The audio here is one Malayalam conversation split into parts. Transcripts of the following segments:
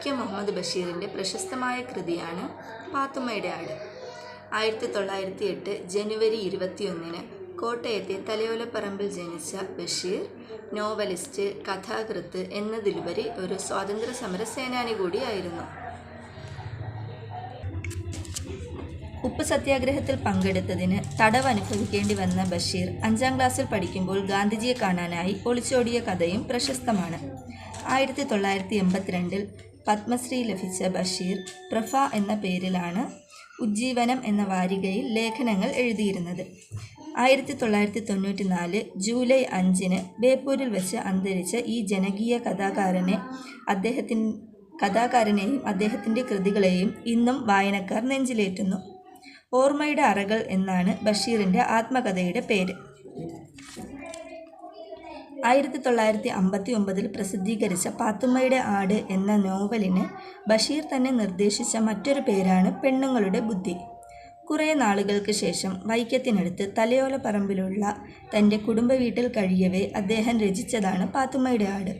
വൈക്കം മുഹമ്മദ് ബഷീറിന്റെ പ്രശസ്തമായ കൃതിയാണ് പാത്തുമ്മയുടെ ആട്. ആയിരത്തി തൊള്ളായിരത്തി എട്ട് ജനുവരി ഇരുപത്തിയൊന്നിന് കോട്ടയത്തെ തലയോലപ്പറമ്പിൽ ജനിച്ച ബഷീർ നോവലിസ്റ്റ് കഥാകൃത്ത് എന്നതിലുപരി ഒരു സ്വാതന്ത്ര്യ സമര സേനാനി കൂടിയായിരുന്നു. ഉപ്പ് സത്യാഗ്രഹത്തിൽ പങ്കെടുത്തതിന് തടവ് അനുഭവിക്കേണ്ടി വന്ന ബഷീർ അഞ്ചാം ക്ലാസ്സിൽ പഠിക്കുമ്പോൾ ഗാന്ധിജിയെ കാണാനായി ഒളിച്ചോടിയ കഥയും പ്രശസ്തമാണ്. ആയിരത്തി തൊള്ളായിരത്തി എൺപത്തിരണ്ടിൽ പത്മശ്രീ ലഭിച്ച ബഷീർ റഫ എന്ന പേരിലാണ് ഉജ്ജീവനം എന്ന വാരികയിൽ ലേഖനങ്ങൾ എഴുതിയിരുന്നത്. ആയിരത്തി തൊള്ളായിരത്തി തൊണ്ണൂറ്റി നാല് ജൂലൈ അഞ്ചിന് ബേപ്പൂരിൽ വെച്ച് അന്തരിച്ച ഈ ജനകീയ കഥാകാരനെ അദ്ദേഹത്തിൻ കഥാകാരനെയും അദ്ദേഹത്തിന്റെ കൃതികളെയും ഇന്നും വായനക്കാർ നെഞ്ചിലേറ്റുന്നു. ഓർമ്മയുടെ അറകൾ എന്നാണ് ബഷീറിന്റെ ആത്മകഥയുടെ പേര്. ആയിരത്തി തൊള്ളായിരത്തി അമ്പത്തി ഒമ്പതിൽ പ്രസിദ്ധീകരിച്ച പാത്തുമ്മയുടെ ആട് എന്ന നോവലിന് ബഷീർ തന്നെ നിർദ്ദേശിച്ച മറ്റൊരു പേരാണ് പെണ്ണുങ്ങളുടെ ബുദ്ധി. കുറേ നാളുകൾക്ക് ശേഷം വൈക്കത്തിനടുത്ത് തലയോലപ്പറമ്പിലുള്ള തന്റെ കുടുംബ വീട്ടിൽ കഴിയവേ അദ്ദേഹം രചിച്ചതാണ് പാത്തുമ്മയുടെ ആട്.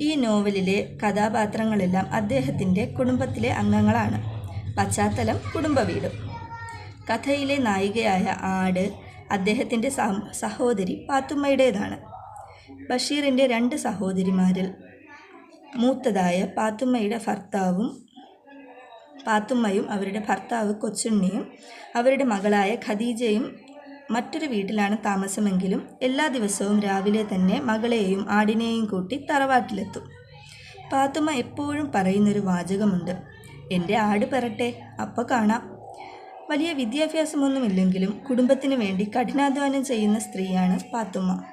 ഈ നോവലിലെ കഥാപാത്രങ്ങളെല്ലാം അദ്ദേഹത്തിന്റെ കുടുംബത്തിലെ അംഗങ്ങളാണ്. പശ്ചാത്തലം കുടുംബ വീടും കഥയിലെ നായികയായ ആട് അദ്ദേഹത്തിന്റെ സഹോദരി പാത്തുമ്മയുടേതാണ്. ബഷീറിന്റെ രണ്ട് സഹോദരിമാരിൽ മൂത്തതായ പാത്തുമ്മയുടെ ഭർത്താവും പാത്തുമ്മയും അവരുടെ ഭർത്താവ് കൊച്ചുണ്ണിയും അവരുടെ മകളായ ഖദീജയും മറ്റൊരു വീട്ടിലാണ് താമസമെങ്കിലും എല്ലാ ദിവസവും രാവിലെ തന്നെ മകളെയും ആടിനെയും കൂട്ടി തറവാട്ടിലെത്തും. പാത്തുമ്മ എപ്പോഴും പറയുന്നൊരു വാചകമുണ്ട്. എന്റെ ആട് പെറട്ടെ അപ്പോൾ കാണാം. വലിയ വിദ്യാഭ്യാസമൊന്നുമില്ലെങ്കിലും കുടുംബത്തിന് വേണ്ടി കഠിനാധ്വാനം ചെയ്യുന്ന സ്ത്രീയാണ് പാത്തുമ്മ.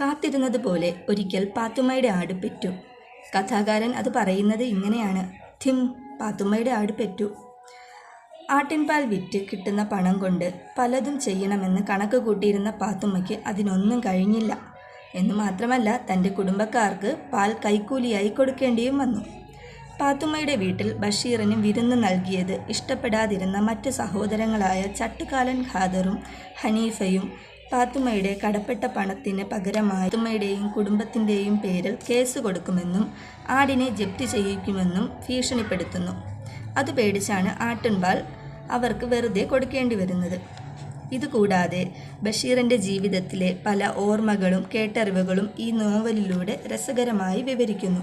കാത്തിരുന്നത് പോലെ ഒരിക്കൽ പാത്തുമ്മയുടെ ആട് പെറ്റു. കഥാകാരൻ അത് പറയുന്നത് ഇങ്ങനെയാണ്. ഥിം പാത്തുമ്മയുടെ ആട് പെറ്റു. ആട്ടിൻപാൽ വിറ്റ് കിട്ടുന്ന പണം കൊണ്ട് പലതും ചെയ്യണമെന്ന് കണക്ക് കൂട്ടിയിരുന്ന പാത്തുമ്മയ്ക്ക് അതിനൊന്നും കഴിഞ്ഞില്ല. എന്ന് മാത്രമല്ല തന്റെ കുടുംബക്കാർക്ക് പാൽ കൈക്കൂലിയായി കൊടുക്കേണ്ടിയും വന്നു. പാത്തുമ്മയുടെ വീട്ടിൽ ബഷീറിന് വിരുന്ന് നൽകിയത് ഇഷ്ടപ്പെടാതിരുന്ന മറ്റ് സഹോദരങ്ങളായ ചട്ടുകാലൻ ഖാദറും ഹനീഫയും പാത്തുമ്മയുടെ കടപ്പെട്ട പണത്തിന് പകരമായി പാത്തുമ്മയുടെയും കുടുംബത്തിന്റെയും പേരിൽ കേസ് കൊടുക്കുമെന്നും ആടിനെ ജപ്തി ചെയ്യിക്കുമെന്നും ഭീഷണിപ്പെടുത്തുന്നു. അത് പേടിച്ചാണ് ആട്ടിൻപാൽ അവർക്ക് വെറുതെ കൊടുക്കേണ്ടി വരുന്നത്. ഇതുകൂടാതെ ബഷീറിന്റെ ജീവിതത്തിലെ പല ഓർമ്മകളും കേട്ടറിവുകളും ഈ നോവലിലൂടെ രസകരമായി വിവരിക്കുന്നു.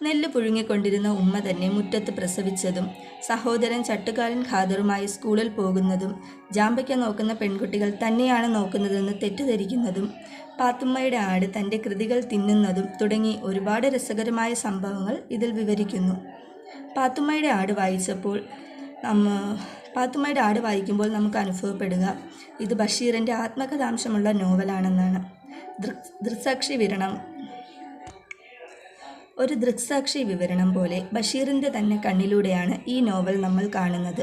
നെല്ല് പുഴുങ്ങിക്കൊണ്ടിരുന്ന ഉമ്മ തന്നെ മുറ്റത്ത് പ്രസവിച്ചതും സഹോദരൻ ചട്ടുകാലൻ ഖാദറുമായി സ്കൂളിൽ പോകുന്നതും ജാമ്പയ്ക്ക നോക്കുന്ന പെൺകുട്ടികൾ തന്നെയാണ് നോക്കുന്നതെന്ന് തെറ്റിദ്ധരിക്കുന്നതും പാത്തുമ്മയുടെ ആട് തന്റെ കൃതികൾ തിന്നുന്നതും തുടങ്ങി ഒരുപാട് രസകരമായ സംഭവങ്ങൾ ഇതിൽ വിവരിക്കുന്നു. പാത്തുമ്മയുടെ ആട് വായിച്ചപ്പോൾ നമ്മ പാത്തുമ്മയുടെ ആട് വായിക്കുമ്പോൾ നമുക്ക് അനുഭവപ്പെടുക ഇത് ബഷീറിന്റെ ആത്മകഥാംശമുള്ള നോവലാണെന്നാണ്. ദൃക് ദൃക്സാക്ഷി വിവരണം ഒരു ദൃക്സാക്ഷി വിവരണം പോലെ ബഷീറിന്റെ തന്നെ കണ്ണിലൂടെയാണ് ഈ നോവൽ നമ്മൾ കാണുന്നത്.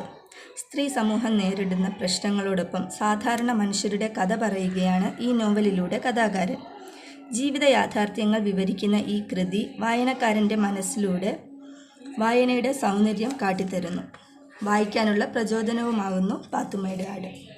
സ്ത്രീ സമൂഹം നേരിടുന്ന പ്രശ്നങ്ങളോടൊപ്പം സാധാരണ മനുഷ്യരുടെ കഥ പറയുകയാണ് ഈ നോവലിലൂടെ കഥാകാരൻ. ജീവിത യാഥാർത്ഥ്യങ്ങൾ വിവരിക്കുന്ന ഈ കൃതി വായനക്കാരന്റെ മനസ്സിലൂടെ വായനയുടെ സൗന്ദര്യം കാട്ടിത്തരുന്നു. വായിക്കാനുള്ള പ്രചോദനവുമാകുന്നു പാത്തുമ്മയുടെ ആട്.